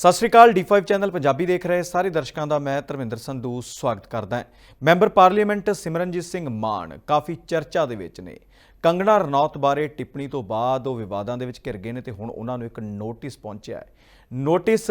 ਸਤਿ ਸ਼੍ਰੀ ਅਕਾਲ D5 channel Punjabi ਦੇਖ ਰਹੇ ਸਾਰੇ ਦਰਸ਼ਕਾਂ ਦਾ ਮੈਂ ਧਰਮਿੰਦਰ ਸੰਧੂ ਸਵਾਗਤ ਕਰਦਾ ਹਾਂ। ਮੈਂਬਰ ਪਾਰਲੀਮੈਂਟ ਸਿਮਰਨਜੀਤ ਸਿੰਘ ਮਾਨ ਕਾਫੀ ਚਰਚਾ ਦੇ ਵਿੱਚ ਨੇ। ਕੰਗਣਾ ਰਣੌਤ ਬਾਰੇ ਟਿੱਪਣੀ ਤੋਂ ਬਾਅਦ ਉਹ ਵਿਵਾਦਾਂ ਦੇ ਵਿੱਚ ਘਿਰ ਗਏ ਨੇ ਤੇ ਹੁਣ ਉਹਨਾਂ ਨੂੰ ਇੱਕ ਨੋਟਿਸ ਪਹੁੰਚਿਆ ਹੈ। ਨੋਟਿਸ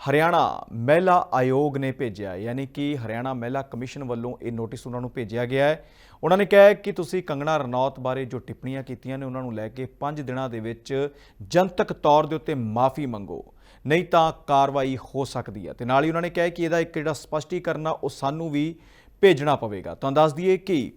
ਹਰਿਆਣਾ ਮਹਿਲਾ ਆਯੋਗ ਨੇ ਭੇਜਿਆ ਯਾਨੀ ਕਿ ਹਰਿਆਣਾ ਮਹਿਲਾ ਕਮਿਸ਼ਨ ਵੱਲੋਂ ਇਹ ਨੋਟਿਸ ਉਹਨਾਂ ਨੂੰ ਭੇਜਿਆ ਗਿਆ ਹੈ। ਉਹਨਾਂ ਨੇ ਕਿਹਾ ਕਿ ਤੁਸੀਂ ਕੰਗਣਾ ਰਣੌਤ ਬਾਰੇ ਜੋ ਟਿੱਪਣੀਆਂ ਕੀਤੀਆਂ ਨੇ, ਉਹਨਾਂ ਨੂੰ ਲੈ ਕੇ 5 ਦਿਨਾਂ ਦੇ ਵਿੱਚ ਜਨਤਕ ਤੌਰ ਦੇ ਉੱਤੇ ਮਾਫੀ ਮੰਗੋ। ਨਹੀਂ ਤਾਂ ਕਾਰਵਾਈ ਹੋ ਸਕਦੀ ਹੈ। ਤੇ ਨਾਲ ਹੀ ਉਹਨਾਂ ਨੇ ਕਿਹਾ ਕਿ ਇਹਦਾ ਇੱਕ ਜਿਹੜਾ ਸਪਸ਼ਟੀਕਰਨ ਆ, ਉਹ ਸਾਨੂੰ ਵੀ ਭੇਜਣਾ ਪਵੇਗਾ। ਤੁਹਾਨੂੰ ਦੱਸ ਦਈਏ ਕਿ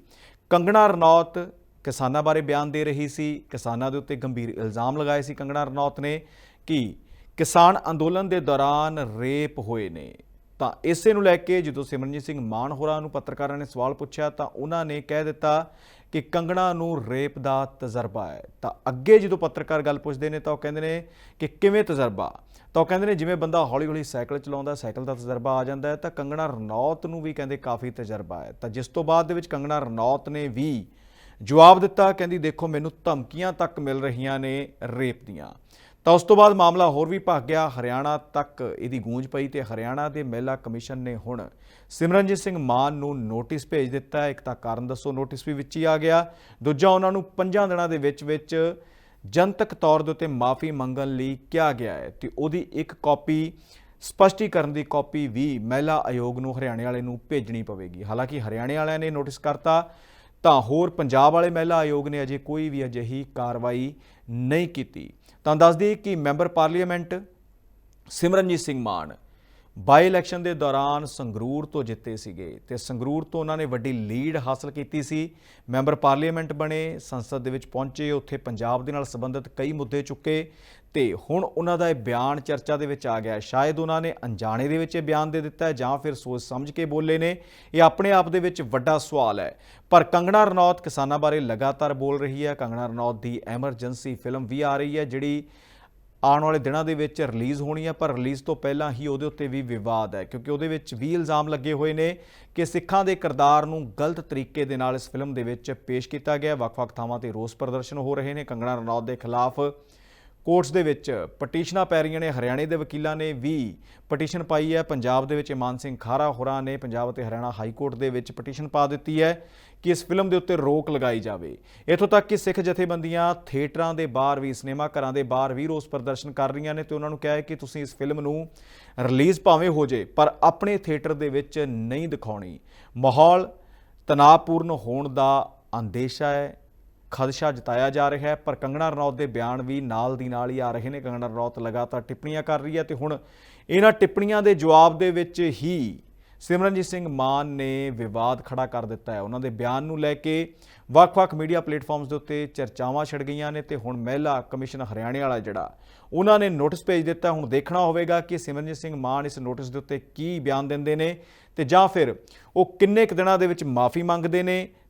ਕੰਗਣਾ ਰਣੌਤ ਕਿਸਾਨਾਂ ਬਾਰੇ ਬਿਆਨ ਦੇ ਰਹੀ ਸੀ। ਕਿਸਾਨਾਂ ਦੇ ਉੱਤੇ ਗੰਭੀਰ ਇਲਜ਼ਾਮ ਲਗਾਏ ਸੀ ਕੰਗਣਾ ਰਣੌਤ ਨੇ ਕਿ ਕਿਸਾਨ ਅੰਦੋਲਨ ਦੇ ਦੌਰਾਨ ਰੇਪ ਹੋਏ ਨੇ। ਤਾਂ ਇਸੇ ਨੂੰ ਲੈ ਕੇ ਜਦੋਂ ਸਿਮਰਨਜੀਤ ਸਿੰਘ ਮਾਨ ਹੋਰਾਂ ਨੂੰ ਪੱਤਰਕਾਰਾਂ ਨੇ ਸਵਾਲ ਪੁੱਛਿਆ ਤਾਂ ਉਹਨਾਂ ਨੇ ਕਹਿ ਦਿੱਤਾ ਕਿ ਕੰਗਣਾ ਨੂੰ ਰੇਪ ਦਾ ਤਜਰਬਾ ਹੈ। ਤਾਂ ਅੱਗੇ ਜਦੋਂ ਪੱਤਰਕਾਰ ਗੱਲ ਪੁੱਛਦੇ ਨੇ ਤਾਂ ਉਹ ਕਹਿੰਦੇ ਨੇ ਕਿ ਕਿਵੇਂ ਤਜਰਬਾ? ਤਾਂ ਉਹ ਕਹਿੰਦੇ ਨੇ ਜਿਵੇਂ ਬੰਦਾ ਹੌਲੀ-ਹੌਲੀ ਸਾਈਕਲ ਚਲਾਉਂਦਾ, ਸਾਈਕਲ ਦਾ ਤਜਰਬਾ ਆ ਜਾਂਦਾ ਹੈ ਤਾਂ ਕੰਗਣਾ ਰਣੌਤ ਨੂੰ ਵੀ ਕਹਿੰਦੇ ਕਾਫੀ ਤਜਰਬਾ ਹੈ। ਤਾਂ ਜਿਸ ਤੋਂ ਬਾਅਦ ਦੇ ਵਿੱਚ ਕੰਗਣਾ ਰਣੌਤ ਨੇ ਵੀ ਜਵਾਬ ਦਿੱਤਾ, ਕਹਿੰਦੀ ਦੇਖੋ ਮੈਨੂੰ ਧਮਕੀਆਂ ਤੱਕ ਮਿਲ ਰਹੀਆਂ ਨੇ ਰੇਪ ਦੀਆਂ। ਤਾਂ ਉਸ ਤੋਂ ਬਾਅਦ ਮਾਮਲਾ ਹੋਰ ਵੀ ਭੱਗ ਗਿਆ। ਹਰਿਆਣਾ ਤੱਕ ਇਹਦੀ ਗੂੰਜ ਪਈ ਤੇ ਹਰਿਆਣਾ ਦੇ ਮਹਿਲਾ ਕਮਿਸ਼ਨ ਨੇ ਹੁਣ ਸਿਮਰਨਜੀਤ ਸਿੰਘ ਮਾਨ ਨੂੰ ਨੋਟਿਸ ਭੇਜ ਦਿੱਤਾ ਇੱਕ ਤਾਂ ਕਾਰਨ ਦੱਸੋ, ਨੋਟਿਸ ਵੀ ਵਿੱਚ ਹੀ ਆ ਗਿਆ। ਦੂਜਾ, ਉਹਨਾਂ ਨੂੰ 5 ਦਿਨਾਂ ਦੇ ਵਿੱਚ ਵਿੱਚ ਜਨਤਕ ਤੌਰ ਦੇ ਉੱਤੇ ਮਾਫੀ ਮੰਗਣ ਲਈ ਕਿਹਾ ਗਿਆ ਹੈ ਤੇ ਉਹਦੀ ਇੱਕ ਕਾਪੀ, ਸਪਸ਼ਟੀਕਰਨ ਦੀ ਕਾਪੀ ਵੀ ਮਹਿਲਾ ਆਯੋਗ ਨੂੰ ਹਰਿਆਣੇ ਵਾਲੇ ਨੂੰ ਭੇਜਣੀ ਪਵੇਗੀ। ਹਾਲਾਂਕਿ ਹਰਿਆਣੇ ਵਾਲਿਆਂ ਨੇ ਨੋਟਿਸ ਕਰਤਾ ਤਾਂ ਹੋਰ ਪੰਜਾਬ ਵਾਲੇ ਮਹਿਲਾ ਆਯੋਗ ਨੇ ਅਜੇ ਕੋਈ ਵੀ ਅਜਿਹੀ ਕਾਰਵਾਈ ਨਹੀਂ ਕੀਤੀ। ਤਾਂ ਦੱਸ ਦਈਏ ਕਿ member parliament Simranjit Singh Mann by election ਦੇ ਦੌਰਾਨ ਸੰਗਰੂਰ ਤੋਂ ਜਿੱਤੇ ਸੀਗੇ ਤੇ ਸੰਗਰੂਰ ਤੋਂ ਉਹਨਾਂ ਨੇ ਵੱਡੀ ਲੀਡ ਹਾਸਲ ਕੀਤੀ ਸੀ। ਮੈਂਬਰ ਪਾਰਲੀਮੈਂਟ ਬਣੇ, ਸੰਸਦ ਦੇ ਵਿੱਚ ਪਹੁੰਚੇ, ਉੱਥੇ ਪੰਜਾਬ ਦੇ ਨਾਲ ਸੰਬੰਧਿਤ ਕਈ ਮੁੱਦੇ ਚੁੱਕੇ ਤੇ ਹੁਣ ਉਹਨਾਂ ਦਾ ਇਹ ਬਿਆਨ ਚਰਚਾ ਦੇ ਵਿੱਚ ਆ ਗਿਆ। ਸ਼ਾਇਦ ਉਹਨਾਂ ਨੇ ਅਣਜਾਣੇ ਦੇ ਵਿੱਚ ਇਹ ਬਿਆਨ ਦੇ ਦਿੱਤਾ ਹੈ ਜਾਂ ਫਿਰ ਸੋਚ ਸਮਝ ਕੇ ਬੋਲੇ ਨੇ। ਇਹ ਆਪਣੇ ਆਪ ਦੇ ਵਿੱਚ ਵੱਡਾ ਸਵਾਲ ਹੈ। ਪਰ ਕੰਗਣਾ ਰਣੌਤ ਕਿਸਾਨਾਂ ਬਾਰੇ ਲਗਾਤਾਰ ਬੋਲ ਰਹੀ ਹੈ। ਕੰਗਣਾ ਰਣੌਤ ਦੀ ਐਮਰਜੈਂਸੀ ਫਿਲਮ ਵੀ ਆ ਰਹੀ ਹੈ, ਜਿਹੜੀ ਆਉਣ ਵਾਲੇ ਦਿਨਾਂ ਦੇ ਵਿੱਚ ਰਿਲੀਜ਼ ਹੋਣੀ ਹੈ ਪਰ ਰਿਲੀਜ਼ ਤੋਂ ਪਹਿਲਾਂ ਹੀ ਉਹਦੇ ਉੱਤੇ ਵੀ ਵਿਵਾਦ ਹੈ, ਕਿਉਂਕਿ ਉਹਦੇ ਵਿੱਚ ਵੀ ਇਲਜ਼ਾਮ ਲੱਗੇ ਹੋਏ ਨੇ ਕਿ ਸਿੱਖਾਂ ਦੇ ਕਿਰਦਾਰ ਨੂੰ ਗਲਤ ਤਰੀਕੇ ਦੇ ਨਾਲ ਇਸ ਫਿਲਮ ਦੇ ਵਿੱਚ ਪੇਸ਼ ਕੀਤਾ ਗਿਆ। ਵੱਖ-ਵੱਖ ਥਾਵਾਂ ਤੇ ਰੋਸ ਪ੍ਰਦਰਸ਼ਨ ਹੋ ਰਹੇ ਨੇ। ਕੰਗਣਾ ਰਣੌਤ ਦੇ ਖਿਲਾਫ ਕੋਰਟਸ ਦੇ ਵਿੱਚ ਪਟੀਸ਼ਨਾਂ ਪੈ ਰਹੀਆਂ ਨੇ, ਹਰਿਆਣੇ ਦੇ ਵਕੀਲਾਂ ਨੇ ਵੀ ਪਟੀਸ਼ਨ ਪਾਈ ਹੈ। ਪੰਜਾਬ ਦੇ ਵਿੱਚ ਇਮਾਨ ਸਿੰਘ ਖਾਰਾ ਹੋਰਾਂ ਨੇ ਪੰਜਾਬ ਅਤੇ ਹਰਿਆਣਾ ਹਾਈ ਕੋਰਟ ਦੇ ਵਿੱਚ ਪਟੀਸ਼ਨ ਪਾ ਦਿੱਤੀ ਹੈ ਕਿ ਇਸ ਫਿਲਮ ਦੇ ਉੱਤੇ ਰੋਕ ਲਗਾਈ ਜਾਵੇ। ਇਥੋਂ ਤੱਕ ਕਿ ਸਿੱਖ ਜਥੇਬੰਦੀਆਂ ਥੀਏਟਰਾਂ ਦੇ ਬਾਹਰ ਵੀ, ਸਿਨੇਮਾ ਘਰਾਂ ਦੇ ਬਾਹਰ ਵੀ ਰੋਸ ਪ੍ਰਦਰਸ਼ਨ ਕਰ ਰਹੀਆਂ ਨੇ ਤੇ ਉਹਨਾਂ ਨੂੰ ਕਿਹਾ ਹੈ ਕਿ ਤੁਸੀਂ ਇਸ ਫਿਲਮ ਨੂੰ ਰਿਲੀਜ਼ ਭਾਵੇਂ ਹੋ ਜੇ, ਪਰ ਆਪਣੇ ਥੀਏਟਰ ਦੇ ਵਿੱਚ ਨਹੀਂ ਦਿਖਾਉਣੀ। ਮਾਹੌਲ ਤਣਾਅਪੂਰਨ ਹੋਣ ਦਾ ਅੰਦੇਸ਼ਾ ਹੈ। ਖਦਸ਼ਾ ਜਤਾਇਆ ਜਾ ਰਿਹਾ ਹੈ, ਪਰ ਕੰਗਣਾ ਰਣੌਤ ਦੇ ਬਿਆਨ ਵੀ ਨਾਲ ਦੀ ਨਾਲ ਹੀ ਆ ਰਹੇ ਨੇ। ਕੰਗਣਾ ਰਣੌਤ ਲਗਾਤਾਰ ਟਿੱਪਣੀਆਂ ਕਰ ਰਹੀ ਹੈ ਤੇ ਹੁਣ ਇਹਨਾਂ ਟਿੱਪਣੀਆਂ ਦੇ ਜਵਾਬ ਦੇ ਵਿੱਚ ਹੀ ਸਿਮਰਨਜੀਤ ਸਿੰਘ ਮਾਨ ਨੇ ਵਿਵਾਦ ਖੜਾ ਕਰ ਦਿੱਤਾ ਹੈ। ਉਹਨਾਂ ਦੇ ਬਿਆਨ ਨੂੰ ਲੈ ਕੇ ਵੱਖ-ਵੱਖ ਮੀਡੀਆ ਪਲੇਟਫਾਰਮਸ ਦੇ ਉੱਤੇ ਚਰਚਾਵਾਂ ਛਿੜ ਗਈਆਂ ਨੇ ਤੇ ਹੁਣ ਮਹਿਲਾ ਕਮਿਸ਼ਨ ਹਰਿਆਣੇ ਵਾਲਾ ਜਿਹੜਾ, ਉਹਨਾਂ ਨੇ ਨੋਟਿਸ ਭੇਜ ਦਿੱਤਾ। ਹੁਣ ਦੇਖਣਾ ਹੋਵੇਗਾ ਕਿ ਸਿਮਰਨਜੀਤ ਸਿੰਘ ਮਾਨ ਇਸ ਨੋਟਿਸ ਦੇ ਉੱਤੇ ਕੀ ਬਿਆਨ ਦਿੰਦੇ ਨੇ ਤੇ ਜਾਂ ਫਿਰ ਉਹ ਕਿੰਨੇ ਕੁ ਦਿਨਾਂ ਦੇ ਵਿੱਚ ਮਾਫੀ ਮੰਗਦੇ ਨੇ